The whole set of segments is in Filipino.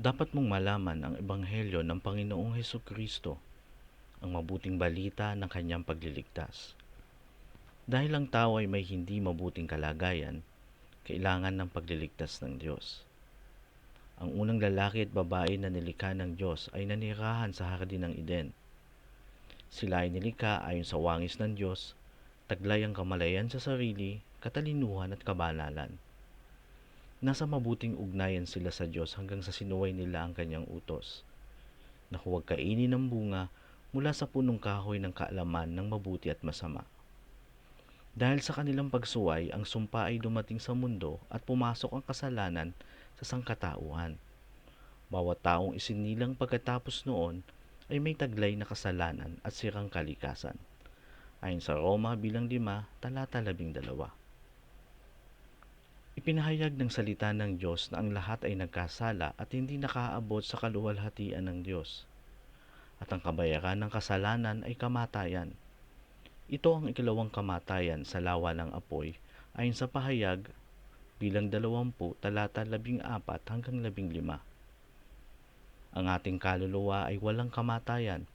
Dapat mong malaman ang ebanghelyo ng Panginoong Heso Kristo, ang mabuting balita ng kanyang pagliligtas. Dahil ang tao ay may hindi mabuting kalagayan, kailangan ng pagliligtas ng Diyos. Ang unang lalaki at babae na nilikha ng Diyos ay nanirahan sa hardin ng Eden. Sila ay nilikha ayon sa wangis ng Diyos, taglay ang kamalayan sa sarili, katalinuhan at kabanalan. Nasa mabuting ugnayan sila sa Diyos hanggang sa sinuway nila ang kanyang utos, na huwag kainin ng bunga mula sa punong kahoy ng kaalaman ng mabuti at masama. Dahil sa kanilang pagsuway, ang sumpa ay dumating sa mundo at pumasok ang kasalanan sa sangkatauhan. Bawat taong isinilang pagkatapos noon ay may taglay na kasalanan at sirang kalikasan. Ayon sa Roma bilang 5, talata 12. Ipinahayag ng salita ng Diyos na ang lahat ay nagkasala at hindi nakaabot sa kaluwalhatian ng Diyos. At ang kabayaran ng kasalanan ay kamatayan. Ito ang ikalawang kamatayan sa lawa ng apoy ayon sa pahayag bilang 20 talata 14 hanggang 15. Ang ating kaluluwa ay walang kamatayan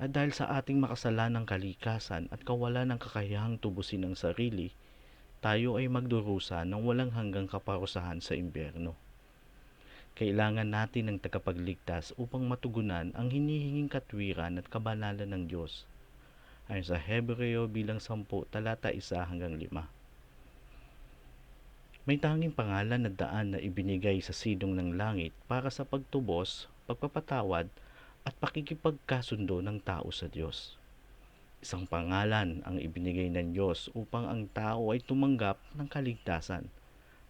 at dahil sa ating makasalanang kalikasan at kawalan ng kakayahang tubusin ang sarili, tayo ay magdurusa ng walang hanggang kaparusahan sa impyerno. Kailangan natin ng tagapagligtas upang matugunan ang hinihinging katwiran at kabanalan ng Diyos. Ayon sa Hebreo bilang 10 talata 1 hanggang 5. May tanging pangalan na daan na ibinigay sa sidong ng langit para sa pagtubos, pagpapatawad, at pakikipagkasundo ng tao sa Diyos. Isang pangalan ang ibinigay ng Diyos upang ang tao ay tumanggap ng kaligtasan,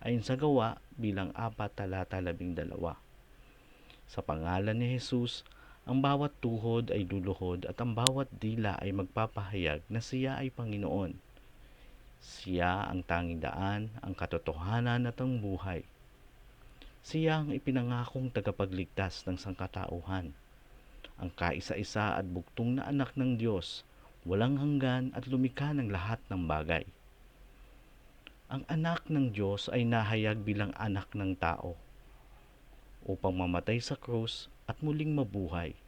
ayon sa gawa bilang 4 talata 12. Sa pangalan ni Jesus, ang bawat tuhod ay luluhod at ang bawat dila ay magpapahayag na siya ay Panginoon. Siya ang tanging daan, ang katotohanan at ang buhay. Siya ang ipinangakong tagapagligtas ng sangkatauhan. Ang kaisa-isa at buktong na anak ng Diyos, walang hanggan at lumikha ng lahat ng bagay. Ang anak ng Diyos ay nahayag bilang anak ng tao upang mamatay sa krus at muling mabuhay.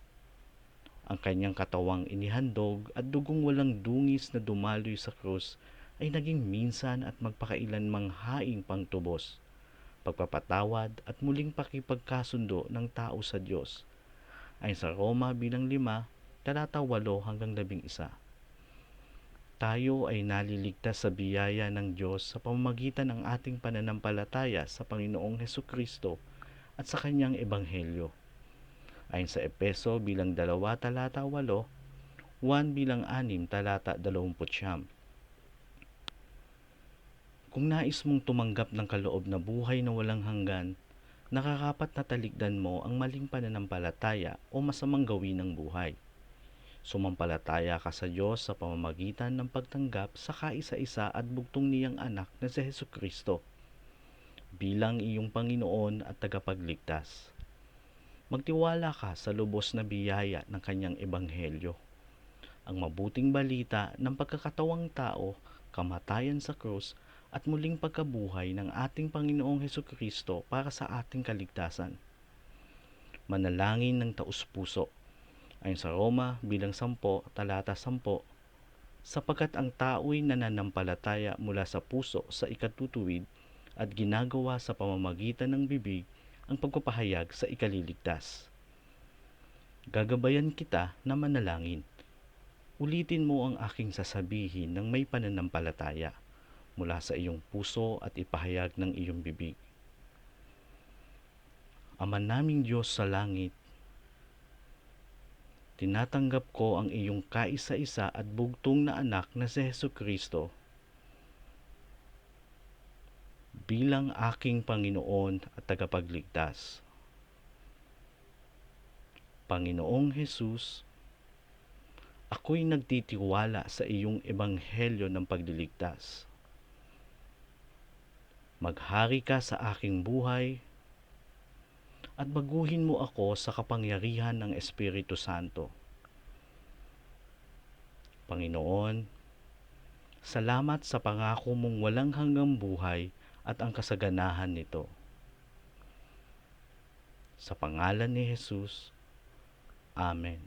Ang kanyang katawang inihandog at dugong walang dungis na dumaloy sa krus ay naging minsan at magpakailanmang haing pangtubos, pagpapatawad at muling pakipagkasundo ng tao sa Diyos. Ayon sa Roma bilang 5, talata 8 hanggang 11. Tayo ay naliligtas sa biyaya ng Diyos sa pamamagitan ng ating pananampalataya sa Panginoong Heso Kristo at sa kanyang ebanghelyo. Ayon sa Epeso bilang 2 talata 8, 1 bilang 6 talata 20. Kung nais mong tumanggap ng kaloob na buhay na walang hanggan, nakakapat na talikdan mo ang maling pananampalataya o masamang gawin ng buhay. Sumampalataya ka sa Diyos sa pamamagitan ng pagtanggap sa kaisa-isa at bugtong niyang anak na si Heso Kristo bilang iyong Panginoon at tagapagligtas. Magtiwala ka sa lubos na biyaya ng kanyang ebanghelyo. Ang mabuting balita ng pagkakatawang tao, kamatayan sa krus at muling pagkabuhay ng ating Panginoong Heso Kristo para sa ating kaligtasan. Manalangin ng taus-puso. Ayon sa Roma bilang 10 talata 10, sapagkat ang tao'y nananampalataya mula sa puso sa ikatutuwid at ginagawa sa pamamagitan ng bibig ang pagpapahayag sa ikaliligtas. Gagabayan kita na manalangin. Ulitin mo ang aking sasabihin ng may pananampalataya mula sa iyong puso at ipahayag ng iyong bibig. Ama naming Diyos sa langit, tinatanggap ko ang iyong kaisa-isa at bugtong na anak na si Heso Kristo bilang aking Panginoon at tagapagligtas. Panginoong Hesus, ako'y nagtitiwala sa iyong ebanghelyo ng pagliligtas. Maghari ka sa aking buhay at baguhin mo ako sa kapangyarihan ng Espiritu Santo. Panginoon, salamat sa pangako mong walang hanggang buhay at ang kasaganahan nito. Sa pangalan ni Jesus. Amen.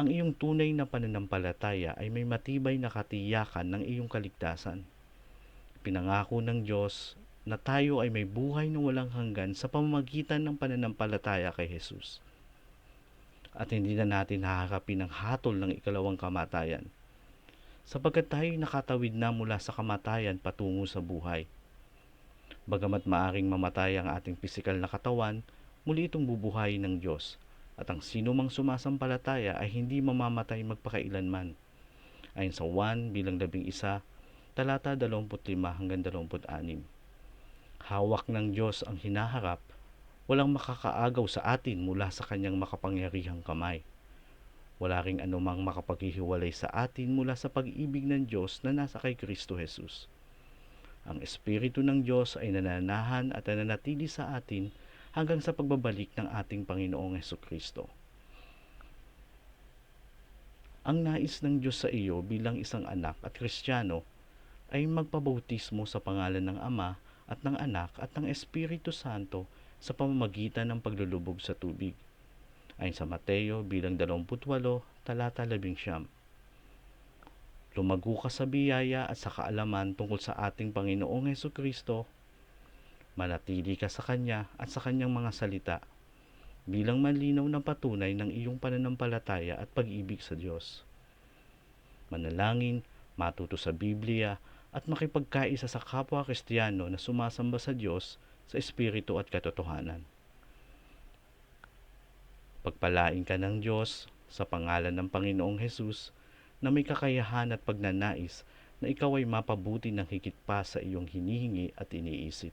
Ang iyong tunay na pananampalataya ay may matibay na katiyakan ng iyong kaligtasan. Pinangako ng Diyos na tayo ay may buhay na walang hanggan sa pamamagitan ng pananampalataya kay Jesus. At hindi na natin haharapin ang hatol ng ikalawang kamatayan sapagkat tayo nakatawid na mula sa kamatayan patungo sa buhay. Bagamat maaring mamatay ang ating pisikal na katawan, muli itong bubuhay ng Diyos at ang sino mang sumasampalataya ay hindi mamamatay magpakailanman. Ayon sa 1 bilang 11, talata 25 hanggang 26. Hawak ng Diyos ang hinaharap, walang makakaagaw sa atin mula sa kanyang makapangyarihang kamay. Wala ring anumang makapaghihiwalay sa atin mula sa pag-ibig ng Diyos na nasa kay Kristo Jesus. Ang Espiritu ng Diyos ay nananahan at nananatili sa atin hanggang sa pagbabalik ng ating Panginoong Heso Kristo. Ang nais ng Diyos sa iyo bilang isang anak at Kristiyano ay magpabautismo sa pangalan ng Ama at ng Anak at ng Espiritu Santo sa pamamagitan ng paglulubog sa tubig ayon sa Mateo bilang 28, talata 11. Lumago ka sa biyaya at sa kaalaman tungkol sa ating Panginoong Heso Kristo. Manatili ka sa Kanya at sa Kanyang mga salita bilang malinaw na patunay ng iyong pananampalataya at pag-ibig sa Diyos. Manalangin, matuto sa Biblia, at makipagkaisa sa kapwa Kristiyano na sumasamba sa Diyos sa Espiritu at katotohanan. Pagpalain ka ng Diyos sa pangalan ng Panginoong Hesus na may kakayahan at pagnanais na ikaw ay mapabuti ng higit pa sa iyong hinihingi at iniisip.